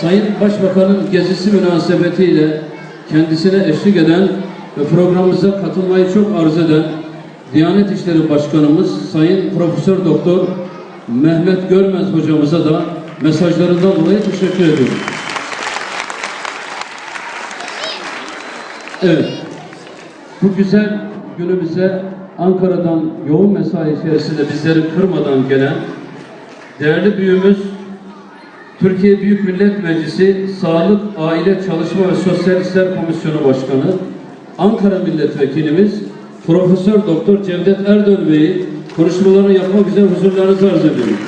Sayın Başbakan'ın gezisi münasebetiyle kendisine eşlik eden ve programımıza katılmayı çok arzu eden Diyanet İşleri Başkanımız Sayın Profesör Doktor Mehmet Görmez hocamıza da mesajlarından dolayı teşekkür ediyorum. Evet. Bu güzel günümüze Ankara'dan yoğun mesai içerisinde bizleri kırmadan gelen değerli büyüğümüz Türkiye Büyük Millet Meclisi Sağlık, Aile, Çalışma ve Sosyal İşler Komisyonu Başkanı Ankara Milletvekilimiz Profesör Doktor Cevdet Erdöl Bey'i konuşmalarını yapmak üzere huzurlarınızı arz ediyorum.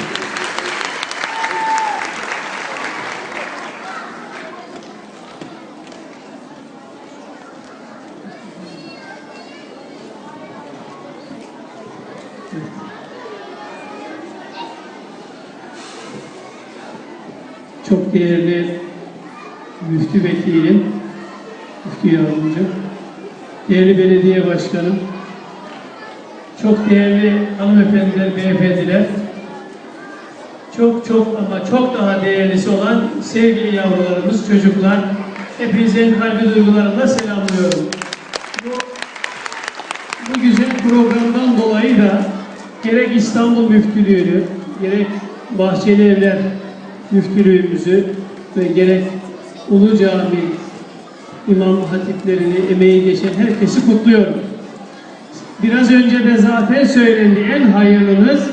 Çok değerli müftü vekilim, müftü yardımcı, değerli belediye başkanım, çok değerli hanımefendiler, beyefendiler, çok çok ama çok daha değerlisi olan sevgili yavrularımız, çocuklar, hepinizin kalbi duygularımla selamlıyorum. Bu, bu güzel programdan dolayı da gerek İstanbul Müftülüğü'nü, gerek Bahçeli Evler Müftülüğümüzü ve gerek Ulu Cami imam hatiplerini, emeği geçen herkesi kutluyorum. Biraz önce de zaten söylendi. En hayırlımız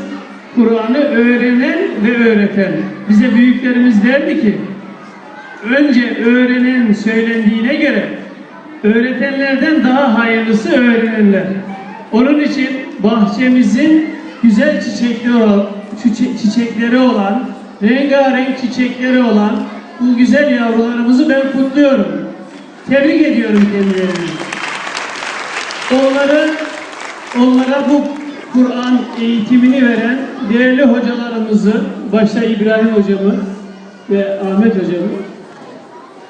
Kur'an'ı öğrenen ve öğreten. Bize büyüklerimiz derdi ki önce öğrenen söylendiğine göre öğretenlerden daha hayırlısı öğrenenler. Onun için bahçemizin güzel çiçekleri olan, çiçe- çiçekleri olan, rengarenk çiçekleri olan bu güzel yavrularımızı ben kutluyorum. Tebrik ediyorum kendilerini. Onları, onlara bu Kur'an eğitimini veren değerli hocalarımızı, başta İbrahim hocamı ve Ahmet hocamı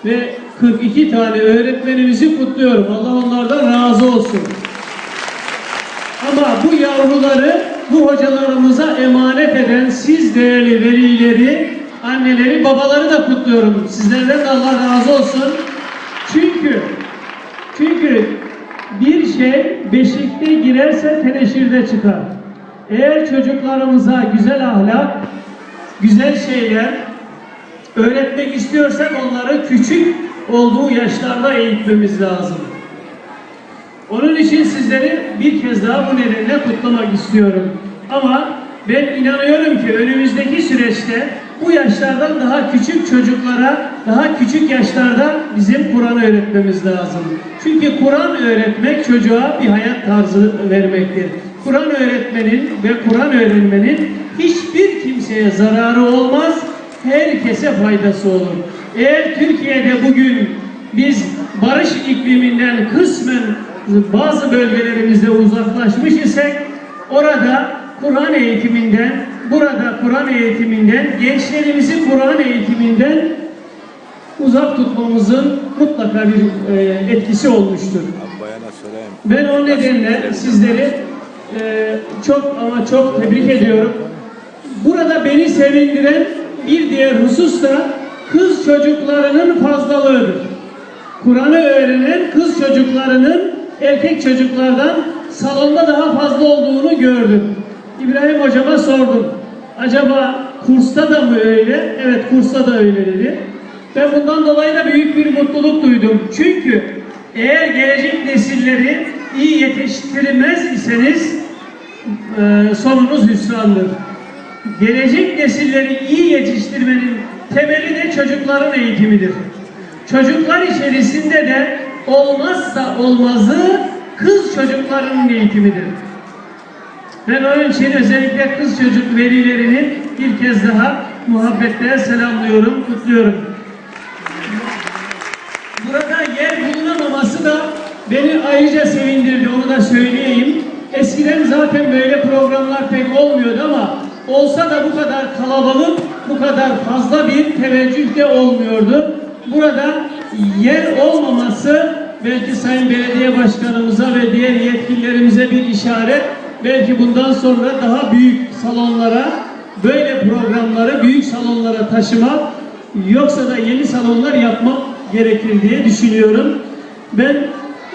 ve 42 tane öğretmenimizi kutluyorum. Allah onlardan razı olsun. Ama bu yavruları bu hocalarımıza emanet eden siz değerli velileri, anneleri, babaları da kutluyorum. Sizlerden de Allah razı olsun. Çünkü çünkü bir şey beşikte girerse teneşirde çıkar. Eğer çocuklarımıza güzel ahlak, güzel şeyler öğretmek istiyorsak onları küçük olduğu yaşlarda eğitmemiz lazım. Onun için sizleri bir kez daha bu nedenle kutlamak istiyorum. Ama ben inanıyorum ki önümüzdeki süreçte bu yaşlardan daha küçük çocuklara, daha küçük yaşlarda bizim Kur'an öğretmemiz lazım. Çünkü Kur'an öğretmek çocuğa bir hayat tarzı vermektir. Kur'an öğretmenin ve Kur'an öğrenmenin hiçbir kimseye zararı olmaz, herkese faydası olur. Eğer Türkiye'de bugün biz barış ikliminden kısmen bazı bölgelerimizde uzaklaşmış isek orada Kur'an eğitiminden, burada Kur'an eğitiminden, gençlerimizi Kur'an eğitiminden uzak tutmamızın mutlaka bir e, etkisi olmuştur. Ben o nedenle sizleri e, çok ama çok tebrik ediyorum. Burada beni sevindiren bir diğer husus da kız çocuklarının fazlalığıdır. Kur'an'ı öğrenen kız çocuklarının erkek çocuklardan salonda daha fazla olduğunu gördüm. İbrahim hocama sordum. Acaba kursta da mı öyle? Evet kursta da öyle dedi. Ben bundan dolayı da büyük bir mutluluk duydum. Çünkü eğer gelecek nesilleri iyi yetiştirmez iseniz e, sonunuz hüsrandır. Gelecek nesilleri iyi yetiştirmenin temeli de çocukların eğitimidir. Çocuklar içerisinde de olmazsa olmazı kız çocuklarının eğitimidir. Ben onun için özellikle kız çocuk velilerini bir kez daha muhabbetle selamlıyorum, kutluyorum. Burada yer bulunamaması da beni ayrıca sevindirdi, onu da söyleyeyim. Eskiden zaten böyle programlar pek olmuyordu ama olsa da bu kadar kalabalık, bu kadar fazla bir teveccüh de olmuyordu. Burada yer olmaması belki Sayın Belediye Başkanımıza ve diğer yetkililerimize bir işaret. Belki bundan sonra daha büyük salonlara, böyle programları büyük salonlara taşımak Yoksa da yeni salonlar yapmak gerekir diye düşünüyorum. Ben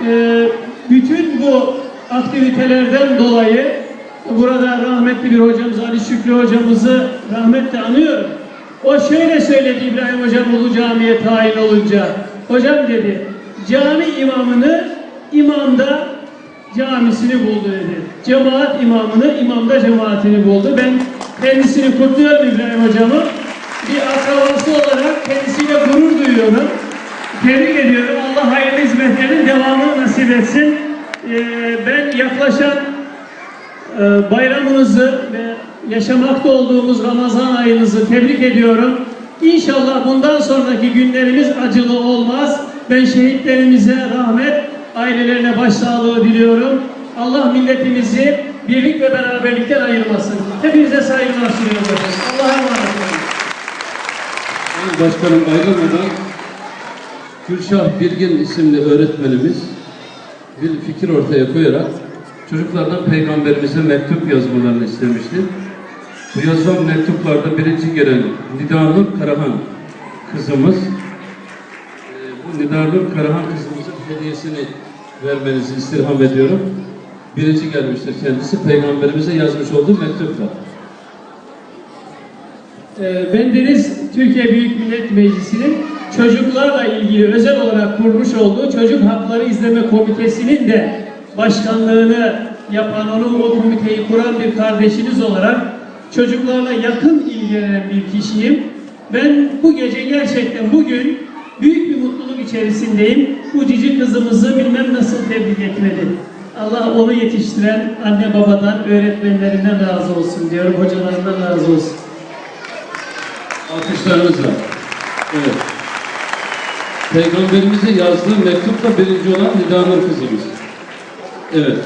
e, bütün bu aktivitelerden dolayı burada rahmetli bir hocamız Ali Şükrü hocamızı rahmetle anıyorum. O şöyle söyledi İbrahim hocam Ulu Cami'ye tayin olunca. Hocam dedi cami imamını imamda camisini buldu dedi. Cemaat imamını imamda cemaatini buldu. Ben kendisini kutluyorum İbrahim hocamı. Bir akrabası olarak kendisiyle gurur duyuyorum. Tebrik ediyorum. Allah hayırlı hizmetlerin devamını nasip etsin. Ee, ben yaklaşan e, bayramınızı ve yaşamakta olduğumuz Ramazan ayınızı tebrik ediyorum. İnşallah bundan sonraki günlerimiz acılı olmaz. Ben şehitlerimize rahmet, ailelerine başsağlığı diliyorum. Allah milletimizi birlik ve beraberlikten ayırmasın. Hepinize saygılar sunuyorum. Allah'a emanet olun. Sayın Başkanım ayrılmadan Gülşah Bilgin isimli öğretmenimiz bir fikir ortaya koyarak çocuklardan peygamberimize mektup yazmalarını istemişti. Bu yazılan mektuplarda birinci gelen Nidanur Karahan kızımız e, bu Nidanur Karahan kızımızın hediyesini vermenizi istirham ediyorum. Birinci gelmiştir kendisi peygamberimize yazmış olduğu mektupla. Ee, Bendeniz Türkiye Büyük Millet Meclisi'nin çocuklarla ilgili özel olarak kurmuş olduğu Çocuk Hakları İzleme Komitesi'nin de başkanlığını yapan, onun o komiteyi kuran bir kardeşiniz olarak çocuklarla yakın ilgilenen bir kişiyim. Ben bu gece gerçekten bugün büyük bir mutluluk içerisindeyim. Bu cici kızımızı bilmem nasıl tebrik etmedi. Allah onu yetiştiren anne babadan, öğretmenlerinden razı olsun diyorum, hocalarından razı olsun. Alkışlarınızla. Evet. Peygamberimize yazdığı mektupla birinci olan Nidanur kızımız. Evet.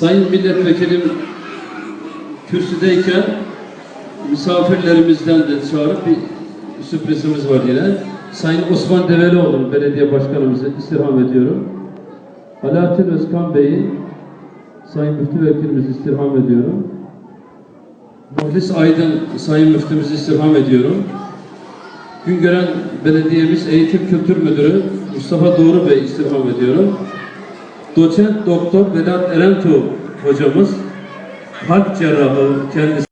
Sayın Milletvekilim kürsüdeyken misafirlerimizden de çağırıp bir sürprizimiz var yine. Sayın Osman Develioğlu belediye başkanımızı istirham ediyorum. Alaaddin Özkan Bey'i Sayın Müftü Vekilimizi istirham ediyorum. Muhlis Aydın Sayın Müftümüzü istirham ediyorum. Güngören Belediyemiz Eğitim Kültür Müdürü Mustafa Doğru Bey istirham ediyorum. Doçent Doktor Vedat Erentuğ hocamız kalp cerrahı kendisi